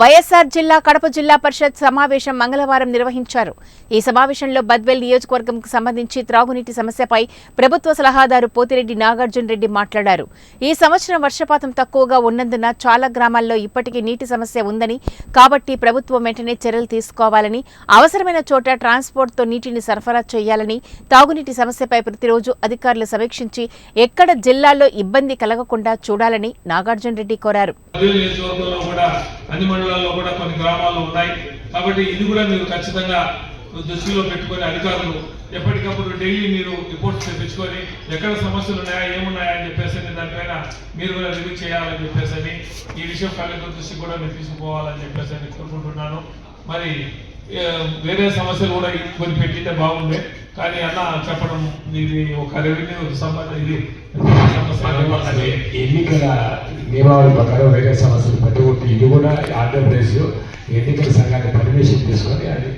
వైఎస్ఆర్ జిల్లా కడప జిల్లా పరిషత్ సమావేశం మంగళవారం నిర్వహించారు. ఈ సమావేశంలో బద్వేల్ నియోజకవర్గంకు సంబంధించి త్రాగునీటి సమస్యపై ప్రభుత్వ సలహాదారు పోతిరెడ్డి నాగార్జున రెడ్డి మాట్లాడారు. ఈ సంవత్సరం వర్షపాతం తక్కువగా ఉన్నందున చాలా గ్రామాల్లో ఇప్పటికీ నీటి సమస్య ఉందని కాబట్టి ప్రభుత్వం వెంటనే చర్యలు తీసుకోవాలని అవసరమైన చోట ట్రాన్స్పోర్ట్తో నీటిని సరఫరా చేయాలని తాగునీటి సమస్యపై ప్రతిరోజు అధికారులు సమీక్షించి ఎక్కడ జిల్లాల్లో ఇబ్బంది కలగకుండా చూడాలని నాగార్జున రెడ్డి కోరారు. అన్ని మండలాల్లో కూడా కొన్ని గ్రామాలు ఉన్నాయి. కాబట్టి ఇది కూడా మీరు ఖచ్చితంగా దృష్టిలో పెట్టుకొని అధికారులు ఎప్పటికప్పుడు డైలీ మీరు రిపోర్ట్స్ తెప్పించుకొని ఎక్కడ సమస్యలు ఉన్నాయా ఏమున్నాయా అని చెప్పేసి అని దానిపైన మీరు కూడా రివ్యూ చేయాలని చెప్పేసి ఈ విషయం కలెక్టర్ దృష్టి కూడా మీరు తీసుకుపోవాలని చెప్పేసి కోరుకుంటున్నాను. మరి వేరే సమస్యలు కూడా కొన్ని పెట్టితే బాగుండే. కానీ అన్న చెప్పడం ఇది ఒక రెవెన్యూ సంబంధం ఇది సమస్య ఎన్నికల నియమావళి ప్రకారం వేరే సమస్యలు ఇది కూడా ఆంధ్రప్రదేశ్ ఎన్నికల సంఘాన్ని పర్మిషన్ తీసుకొని అది